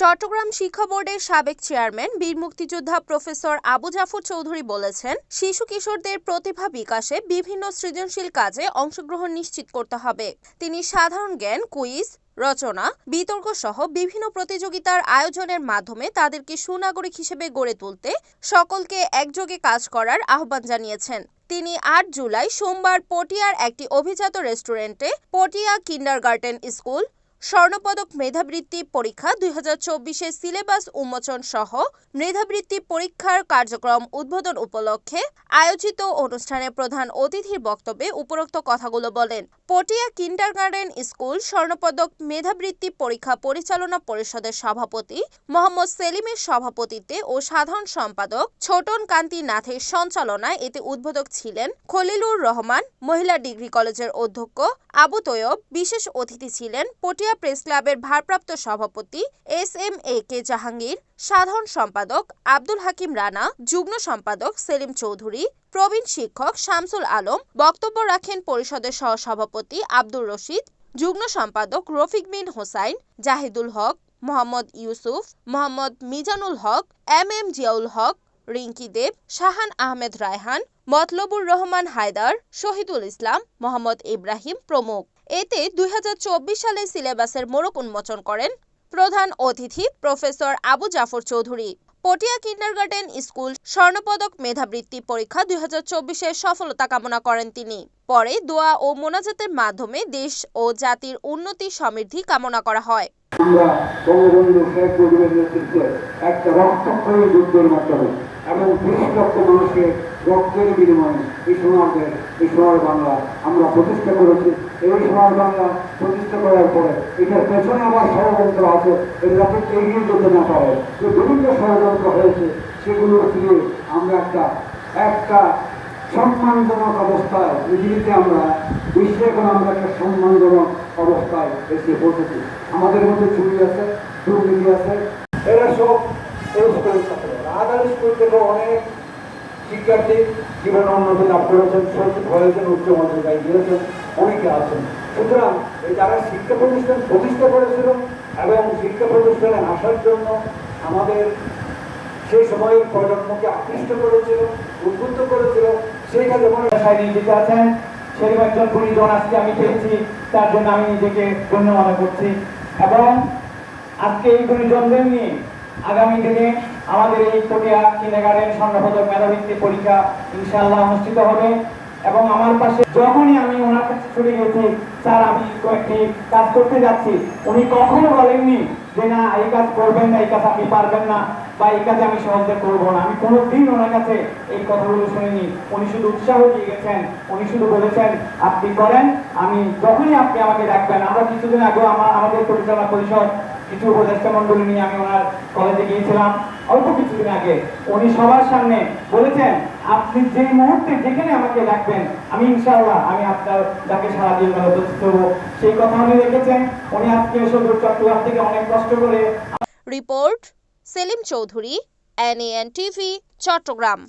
চট্টগ্রাম শিক্ষা বোর্ডের সাবেক চেয়ারম্যান, বীর মুক্তিযোদ্ধা প্রফেসর আবু জাফর চৌধুরী বলেছেন, শিশু কিশোরদের প্রতিভা বিকাশে বিভিন্ন সৃজনশীল কাজে অংশগ্রহণ নিশ্চিত করতে হবে। তিনি সাধারণ জ্ঞান, কুইজ, রচনা, বিতর্ক সহ বিভিন্ন প্রতিযোগিতার আয়োজনের মাধ্যমে তাদেরকে সুনাগরিক হিসেবে গড়ে তুলতে সকলকে একযোগে কাজ করার আহ্বান জানিয়েছেন। তিনি আট জুলাই সোমবার পটিয়ার একটি অভিজাত রেস্টুরেন্টে পটিয়া কিন্ডারগার্টেন স্কুল স্বর্ণপদক মেধাবৃত্তি পরীক্ষা দুই হাজার চব্বিশের সিলেবাস উন্মোচন সহ মেধাবৃত্তি পরীক্ষার কার্যক্রম উদ্বোধন উপলক্ষে আয়োজিত অনুষ্ঠানে প্রধান অতিথির বক্তব্যে উপরোক্ত কথাগুলো বলেন, পটিয়া কিন্ডারগার্টেন স্কুল স্বর্ণপদক মেধাবৃত্তি পরীক্ষা পরিচালনা পরিষদের সভাপতি মোহাম্মদ সেলিমের সভাপতিত্বে ও সাধারণ সম্পাদক ছোটন কান্তি নাথের সঞ্চালনায় এতে উদ্বোধক ছিলেন খলিলুর রহমান, মহিলা ডিগ্রি কলেজের অধ্যক্ষ আবু তৈয়ব বিশেষ অতিথি ছিলেন পটিয়া প্রেস ক্লাবের ভারপ্রাপ্ত সভাপতি S M A K Jahangir, সাধারণ সম্পাদক আব্দুল হাকিম রানা, যুগ্ম সম্পাদক সেলিম চৌধুরী, প্রবীণ শিক্ষক শামসুল আলম, বক্তব্য রাখেন পরিষদের সহসভাপতি আব্দুর রশিদ, যুগ্ম সম্পাদক রফিক বিন হোসাইন, জাহিদুল হক, মোহাম্মদ ইউসুফ, মোহাম্মদ মিজানুল হক, এম এম জিয়াউল হক, রিঙ্কি দেব, শাহান আহমেদ রায়হান মতলবুর রহমান হায়দার, শহীদুল ইসলাম, মোহাম্মদ ইব্রাহিম প্রমুখ। এতে দুই হাজার চব্বিশ সালে সিলেবাসের মোড়ক উন্মোচন করেন প্রধান অতিথি professor Abu Jafar Chowdhury. Patiya kindergarten school স্বর্ণপদক মেধাবৃত্তি পরীক্ষা দুই হাজার সফলতা কামনা করেন তিনি। পরে দোয়া ও মোনাজাতের মাধ্যমে দেশ ও জাতির উন্নতি সমৃদ্ধি কামনা করা হয়। আমরা বঙ্গবন্ধু শেখ মুজিবের নেতৃত্বে একটা রক্তক্ষয়ী যুদ্ধের মাধ্যমে এবং বিশ লক্ষ মানুষের রক্তের বিনিময়ে এই সোনারদের এই সোনার বাংলা আমরা প্রতিষ্ঠা করেছি। এই সোনার বাংলা প্রতিষ্ঠা করার পরে এটার পেছনে আবার ষড়যন্ত্র আছে যাতে এগিয়ে যেতে না পারে। যে বিভিন্ন ষড়যন্ত্র হয়েছে, সেগুলো দিয়ে আমরা একটা একটা সম্মানজনক অবস্থায় পৃথিবীতে আমরা, বিশ্বে এখন আমরা একটা সম্মানজনক অবস্থায় এসে পৌঁছেছি। আমাদের মধ্যে চুরি আছে, দুর্নীতি আছে, এরা সব এই ছাত্র আদার স্কুল থেকে অনেক শিক্ষার্থী জীবনে উন্নতি লাভ করেছেন সচিব হয়েছেন, উচ্চ মর্যাদায় গিয়েছেন অনেকে আছেন। সুতরাং যারা শিক্ষা প্রতিষ্ঠান প্রতিষ্ঠা করেছিল এবং শিক্ষা প্রতিষ্ঠানে আসার জন্য আমাদের সেই সময়ের প্রজন্মকে আকৃষ্ট করেছিল, উদ্বুদ্ধ করেছিল, সেই কাজে মনে পেশায় নিয়োজিত আছেন, সেরকম একজন গুণীজন আজকে আমি পেয়েছি তার জন্য আমি নিজেকে ধন্য মনে করছি। এবং আজকে এই গুণীজনদের নিয়ে আগামী দিনে আমাদের এই পটিয়া কিন্ডারগার্টেন স্বর্ণপদক মেধাবৃত্তি পরীক্ষা ইনশাআল্লাহ অনুষ্ঠিত হবে। এবং আমার পাশে যখনই আমি ওনার কাছে ছুটে গেছি, স্যার, আমি কয়েকটি কাজ করতে যাচ্ছি। উনি কখনো বলেননি যে, না, এই কাজ করবেন না, এই কাজ আপনি পারবেন না বা এই কাজে আমি সহজে করব না। আমি কোনোদিন ওনার কাছে এই কথাগুলো শুনিনি। উনি শুধু উৎসাহ দিয়ে গেছেন। উনি শুধু বলেছেন, আপনি করেন, আমি, যখনই আপনি আমাকে ডাকবেন, আমরা কিছুদিন আগে আমার আমাদের পরিচালনা পরিষদ কিছু উপদেষ্টা মন্ডলী নিয়ে আমি ওনার কলেজে গিয়েছিলাম। অল্প কিছুদিন আগে উনি সবার সামনে বলেছেন, আপনি যে মুহূর্তে যেখানে আমাকে ডাকবেন আমি ইনশাআল্লাহ, আমি আপনার ডাকে সারা দিয়ে বেলা উপস্থিত হব। সেই কথা উনি রেখেছেন। উনি আজকে সদর চট্টগ্রাম থেকে অনেক কষ্ট করে রিপোর্ট সেলিম চৌধুরী এনএএন টিভি চট্টগ্রাম।